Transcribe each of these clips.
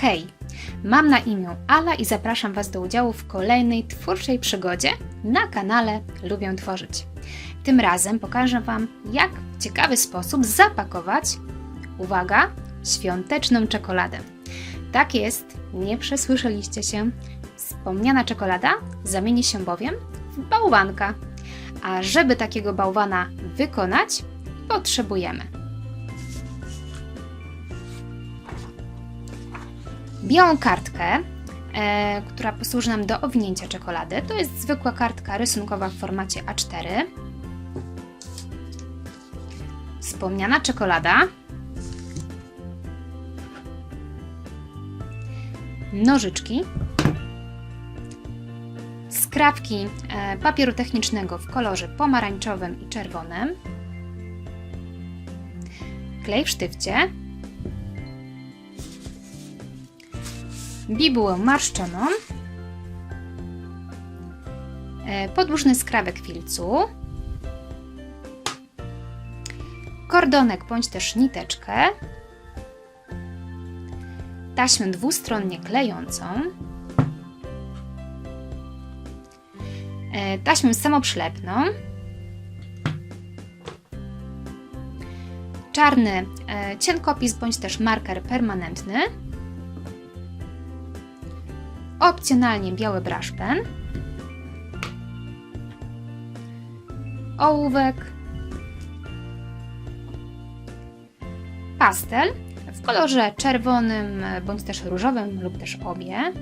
Hej, mam na imię Ala i zapraszam Was do udziału w kolejnej twórczej przygodzie na kanale Lubię Tworzyć. Tym razem pokażę Wam, jak w ciekawy sposób zapakować, uwaga, świąteczną czekoladę. Tak jest, nie przesłyszeliście się. Wspomniana czekolada zamieni się bowiem w bałwanka. A żeby takiego bałwana wykonać, potrzebujemy białą kartkę, e, która posłuży nam do owinięcia czekolady. To jest zwykła kartka rysunkowa w formacie A4. Wspomniana czekolada. Nożyczki. Skrawki e, papieru technicznego w kolorze pomarańczowym i czerwonym. Klej w sztywcie. Bibułę marszczoną, e, podłużny skrawek filcu, kordonek bądź też niteczkę, taśmę dwustronnie klejącą, e, taśmę samoprzylepną, czarny e, cienkopis bądź też marker permanentny, opcjonalnie biały brush pen, ołówek, pastel. W kolorze czerwonym bądź też różowym lub też obie,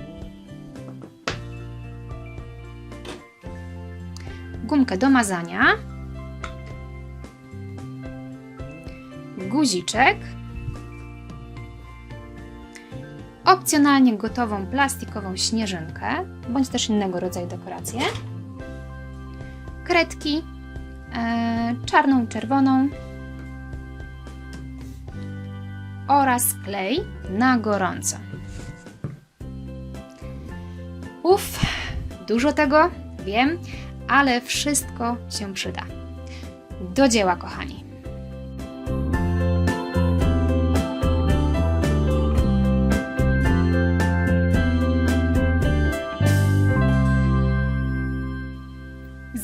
gumkę do mazania, guziczek, opcjonalnie gotową plastikową śnieżynkę, bądź też innego rodzaju dekoracje, kredki e, czarną i czerwoną oraz klej na gorąco. Uff, dużo tego, wiem, ale wszystko się przyda. Do dzieła, kochani.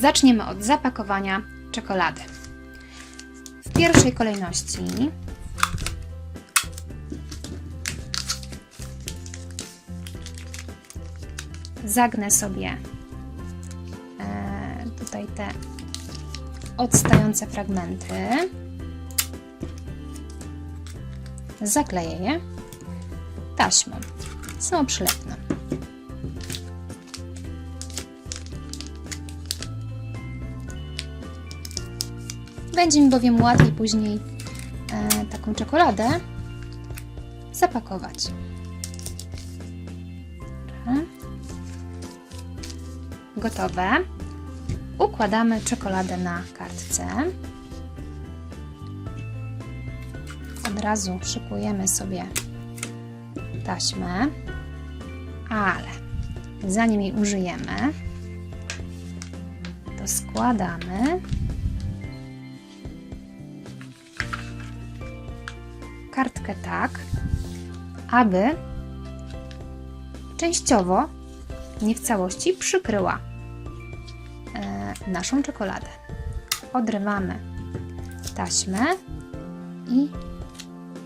Zaczniemy od zapakowania czekolady. W pierwszej kolejności zagnę sobie e, tutaj te odstające fragmenty. Zakleję je taśmą samoprzylepną. Będzie mi bowiem łatwiej później e, taką czekoladę zapakować. Gotowe. Układamy czekoladę na kartce. Od razu szykujemy sobie taśmę, ale zanim jej użyjemy, to składamy tak, aby częściowo, nie w całości, przykryła e, naszą czekoladę. Odrywamy taśmę i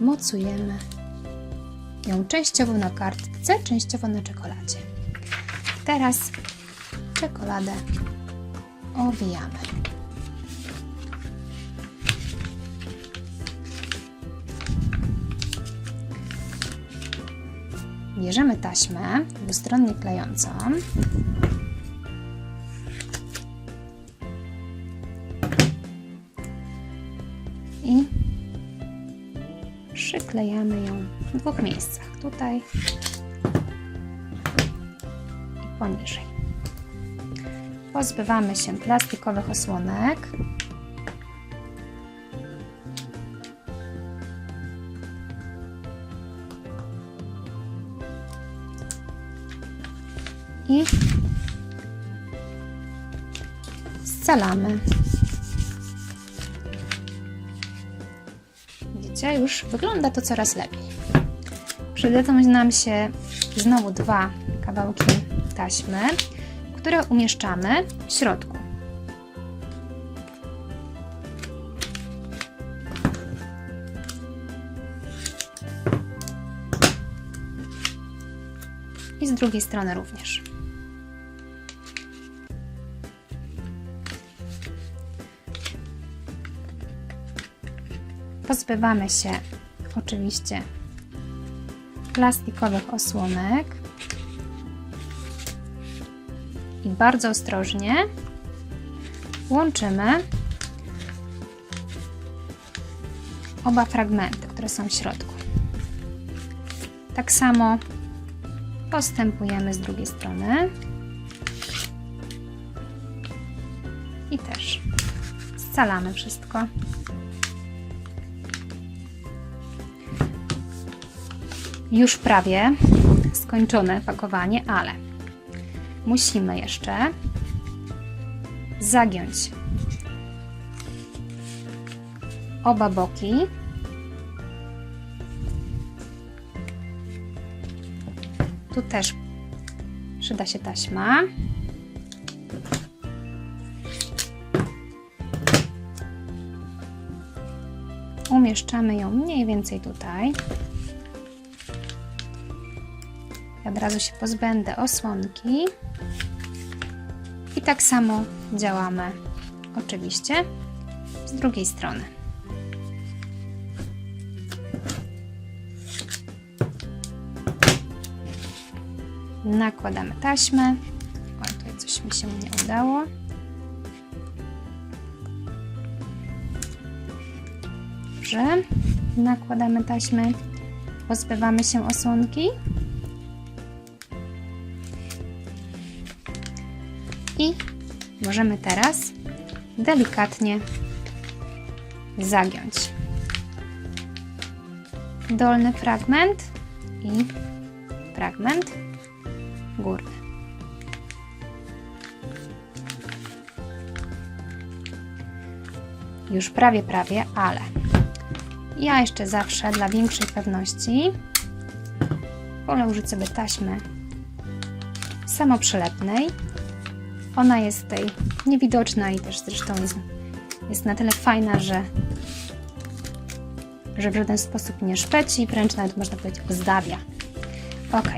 mocujemy ją częściowo na kartce, częściowo na czekoladzie. Teraz czekoladę owijamy. Bierzemy taśmę dwustronnie klejącą. I przyklejamy ją w dwóch miejscach. Tutaj i poniżej. Pozbywamy się plastikowych osłonek. I scalamy. Widzicie, już wygląda to coraz lepiej. przydadzą nam się znowu dwa kawałki taśmy, które umieszczamy w środku. I z drugiej strony również. Pozbywamy się oczywiście plastikowych osłonek i bardzo ostrożnie łączymy oba fragmenty, które są w środku. Tak samo postępujemy z drugiej strony i też scalamy wszystko. Już prawie skończone pakowanie, ale musimy jeszcze zagiąć oba boki. Tu też przyda się taśma. Umieszczamy ją mniej więcej tutaj. I od razu się pozbędę osłonki. I tak samo działamy oczywiście z drugiej strony. Nakładamy taśmę. O, tutaj coś mi się nie udało. Dobrze. Nakładamy taśmę. Pozbywamy się osłonki. Możemy teraz delikatnie zagiąć dolny fragment i fragment górny. Już prawie, prawie, ale ja jeszcze zawsze dla większej pewności wolę użyć sobie taśmy samoprzylepnej. Ona jest tutaj niewidoczna i też zresztą jest, jest na tyle fajna, że, że w żaden sposób nie szpeci, wręcz nawet można powiedzieć ozdabia. Ok,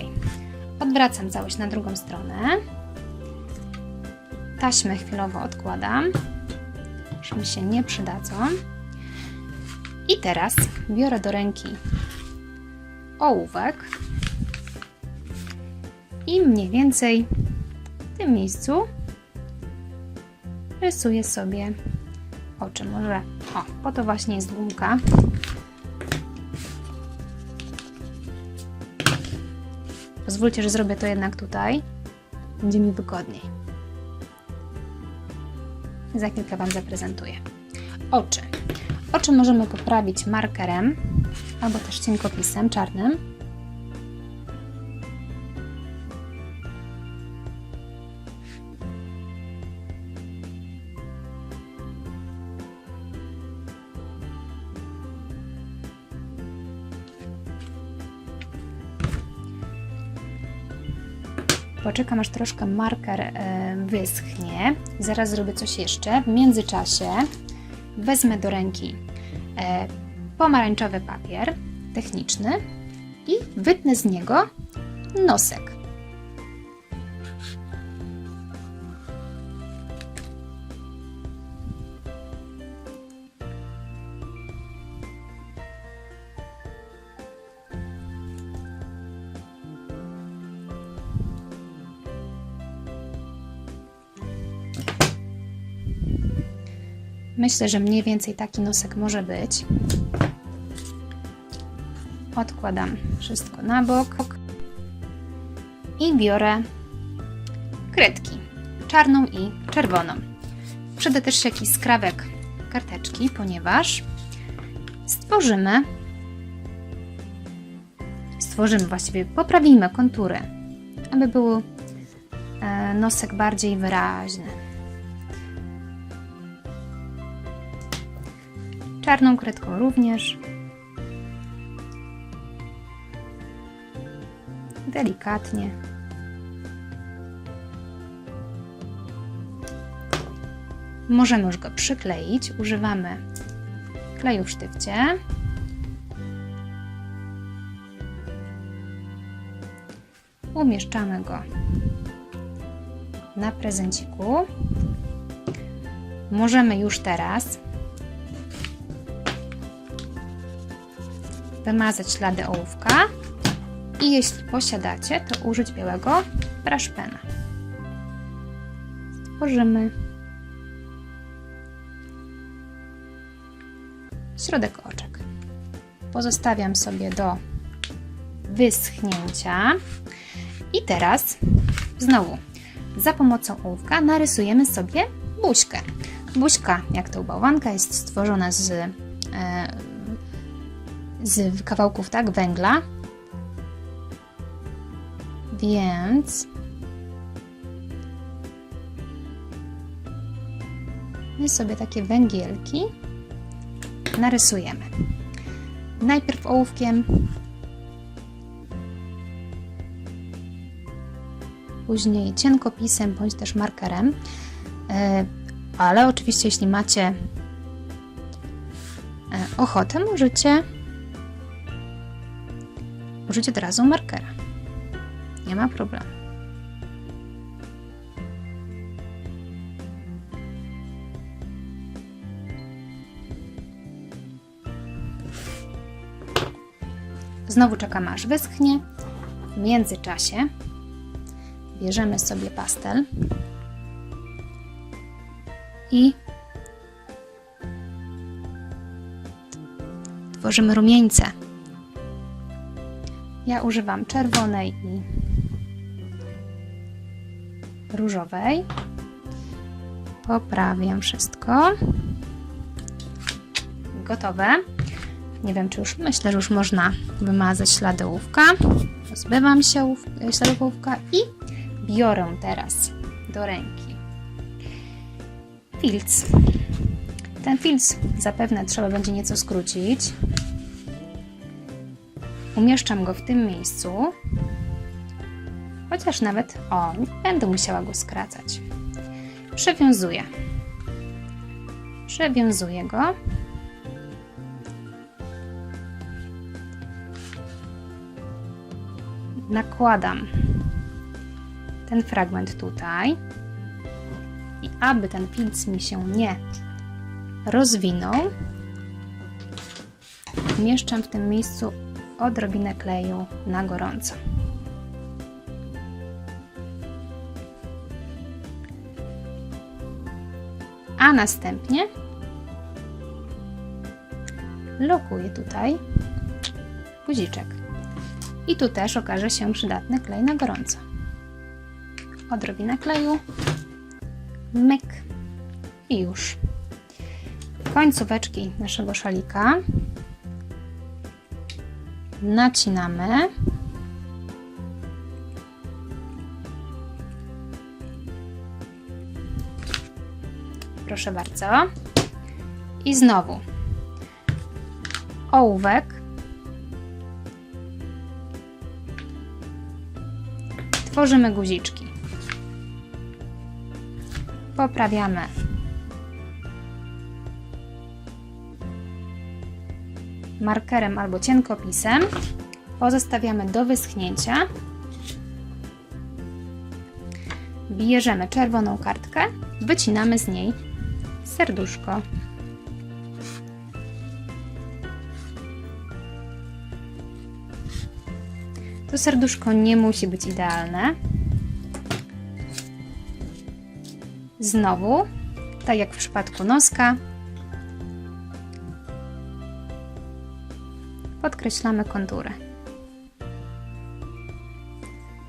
odwracam całość na drugą stronę. Taśmę chwilowo odkładam, że mi się nie przydadzą. I teraz biorę do ręki ołówek i mniej więcej w tym miejscu rysuję sobie oczy. Może, o, po to właśnie jest gumka. Pozwólcie, że zrobię to jednak tutaj. Będzie mi wygodniej. Za chwilkę Wam zaprezentuję. Oczy. Oczy możemy poprawić markerem albo też cienkopisem czarnym. Poczekam aż troszkę marker e, wyschnie. Zaraz zrobię coś jeszcze. W międzyczasie wezmę do ręki e, pomarańczowy papier techniczny i wytnę z niego nosek. Myślę, że mniej więcej taki nosek może być. Odkładam wszystko na bok i biorę kredki czarną i czerwoną. Przyda też się jakiś skrawek karteczki, ponieważ stworzymy stworzymy właściwie, poprawimy kontury, aby był e, nosek bardziej wyraźny. Czarną kredką również. delikatnie. Możemy już go przykleić. Używamy kleju w sztywcie. Umieszczamy go na prezenciku. Możemy już teraz wymazać ślady ołówka i jeśli posiadacie, to użyć białego braszpena. Stworzymy środek oczek. Pozostawiam sobie do wyschnięcia. I teraz znowu za pomocą ołówka narysujemy sobie buźkę. Buźka, jak to bałwanka, jest stworzona z, z kawałków tak, węgla. Więc my sobie takie węgielki narysujemy. Najpierw ołówkiem, później cienkopisem bądź też markerem. E, ale oczywiście, jeśli macie e, ochotę, możecie użyć od razu markera. Nie ma problemu. Znowu czekamy aż wyschnie. W międzyczasie bierzemy sobie pastel i tworzymy rumieńce. Ja używam czerwonej i różowej. Poprawiam wszystko. Gotowe. Nie wiem, czy już myślę, że już można wymazać ślady ołówka. Pozbywam się śladów ołówka i biorę teraz do ręki filc. Ten filc zapewne trzeba będzie nieco skrócić. Umieszczam go w tym miejscu, chociaż nawet, o, nie będę musiała go skracać. Przewiązuję. Przewiązuję go. Nakładam ten fragment tutaj. I aby ten filc mi się nie rozwinął, umieszczam w tym miejscu odrobinę kleju na gorąco. A następnie lokuję tutaj guziczek. I tu też okaże się przydatny klej na gorąco. Odrobinę kleju myk i już. Końcóweczki naszego szalika nacinamy. Proszę bardzo. I znowu ołówek. Tworzymy guziczki. Poprawiamy. Markerem albo cienkopisem. Pozostawiamy do wyschnięcia. Bierzemy czerwoną kartkę, wycinamy z niej serduszko. To serduszko nie musi być idealne. Znowu, tak jak w przypadku noska, podkreślamy kontury.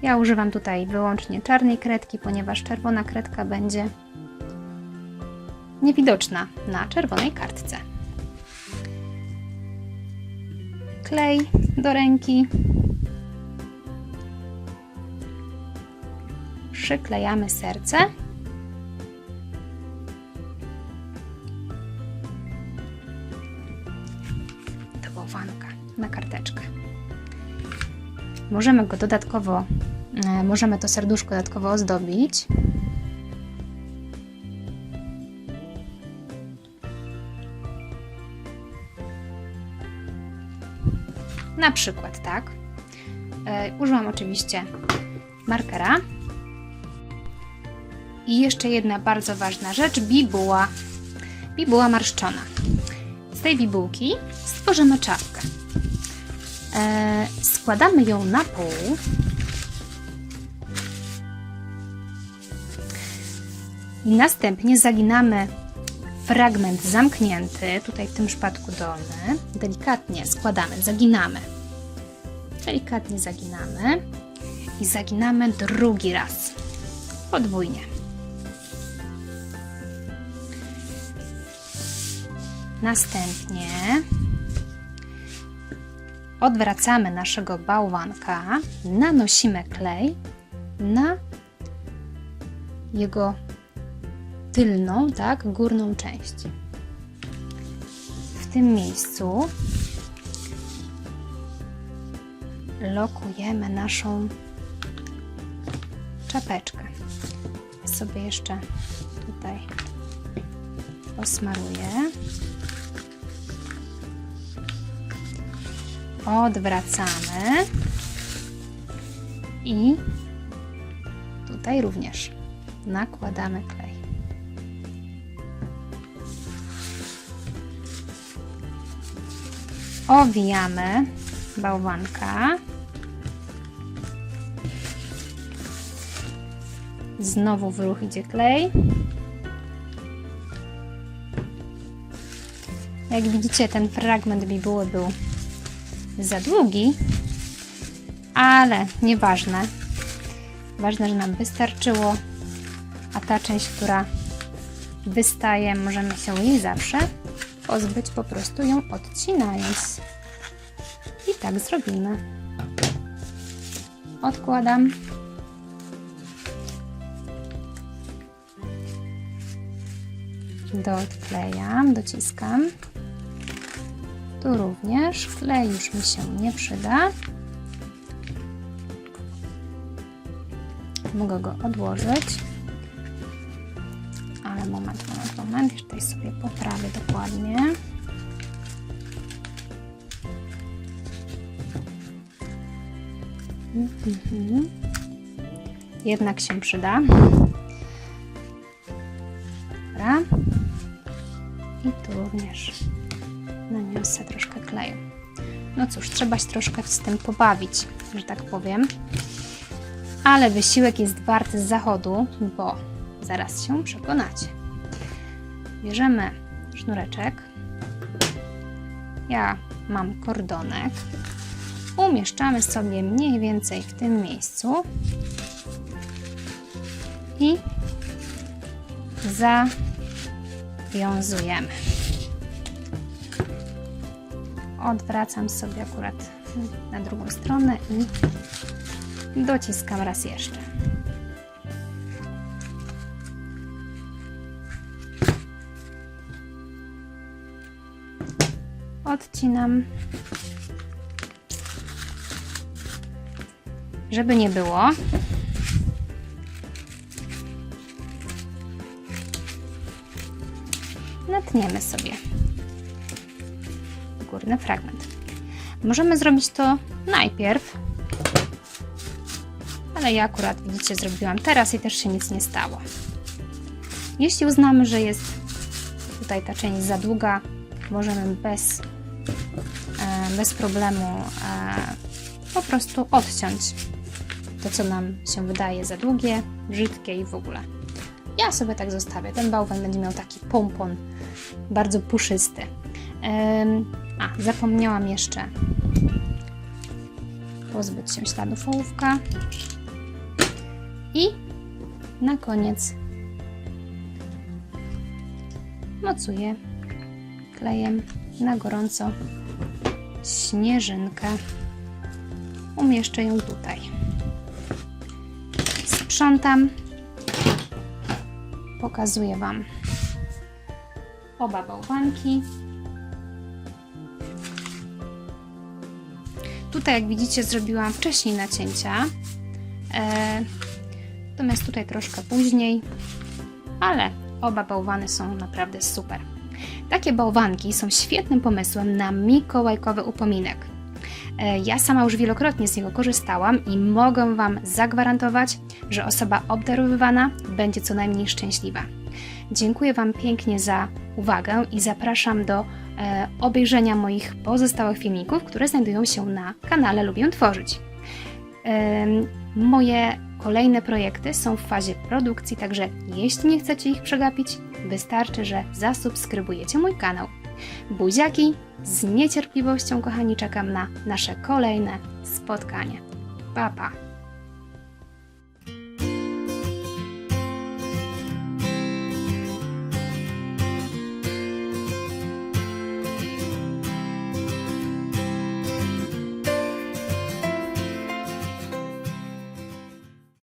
Ja używam tutaj wyłącznie czarnej kredki, ponieważ czerwona kredka będzie niewidoczna na czerwonej kartce. Klej do ręki. Przyklejamy serce. Możemy go dodatkowo, e, możemy to serduszko dodatkowo ozdobić. Na przykład tak. E, użyłam oczywiście markera. I jeszcze jedna bardzo ważna rzecz, bibuła. Bibuła marszczona. Z tej bibułki stworzymy czapkę. E, składamy ją na pół. I następnie zaginamy fragment zamknięty, tutaj w tym przypadku dolny. Delikatnie składamy, zaginamy. Delikatnie zaginamy i zaginamy drugi raz. Podwójnie. Następnie odwracamy naszego bałwanka, nanosimy klej na jego tylną, tak, górną część. W tym miejscu lokujemy naszą czapeczkę. Ja sobie jeszcze tutaj posmaruję. Odwracamy i tutaj również nakładamy klej. Owijamy bałwanka. Znowu w ruch idzie klej. Jak widzicie, ten fragment bibuły był za długi, ale nieważne. Ważne, że nam wystarczyło, a ta część, która wystaje, możemy się jej zawsze pozbyć, po prostu ją odcinając. I tak zrobimy. Odkładam. Doklejam, dociskam. Tu również klej już mi się nie przyda. Mogę go odłożyć. Ale moment, moment, moment. Sobie poprawię dokładnie. Mhm. Jednak się przyda. Dobra. I tu również naniosę troszkę kleju. No cóż, trzeba się troszkę z tym pobawić, że tak powiem. Ale wysiłek jest warty zachodu, bo zaraz się przekonacie. Bierzemy sznureczek. Ja mam kordonek. Umieszczamy sobie mniej więcej w tym miejscu i zawiązujemy odwracam sobie akurat na drugą stronę i dociskam raz jeszcze. Odcinam. Żeby nie było, natniemy sobie fragment. Możemy zrobić to najpierw, ale ja akurat, widzicie, zrobiłam teraz i też się nic nie stało. Jeśli uznamy, że jest tutaj ta część za długa, możemy bez, e, bez problemu e, po prostu odciąć to, co nam się wydaje za długie, brzydkie i w ogóle. Ja sobie tak zostawię. Ten bałwan będzie miał taki pompon, bardzo puszysty. A, zapomniałam jeszcze pozbyć się śladów ołówka. I na koniec mocuję klejem na gorąco śnieżynkę. Umieszczę ją tutaj. Sprzątam. Pokazuję Wam oba bałwanki. Tutaj, jak widzicie, zrobiłam wcześniej nacięcia. E, natomiast tutaj troszkę później, ale oba bałwany są naprawdę super. Takie bałwanki są świetnym pomysłem na mikołajkowy upominek. E, Ja sama już wielokrotnie z niego korzystałam i mogę Wam zagwarantować, że osoba obdarowywana będzie co najmniej szczęśliwa. Dziękuję Wam pięknie za uwagę i zapraszam do e, obejrzenia moich pozostałych filmików, które znajdują się na kanale Lubię Tworzyć. Em, Moje kolejne projekty są w fazie produkcji, także jeśli nie chcecie ich przegapić, wystarczy, że zasubskrybujecie mój kanał. Buziaki, z niecierpliwością, kochani, czekam na nasze kolejne spotkanie. Pa, pa!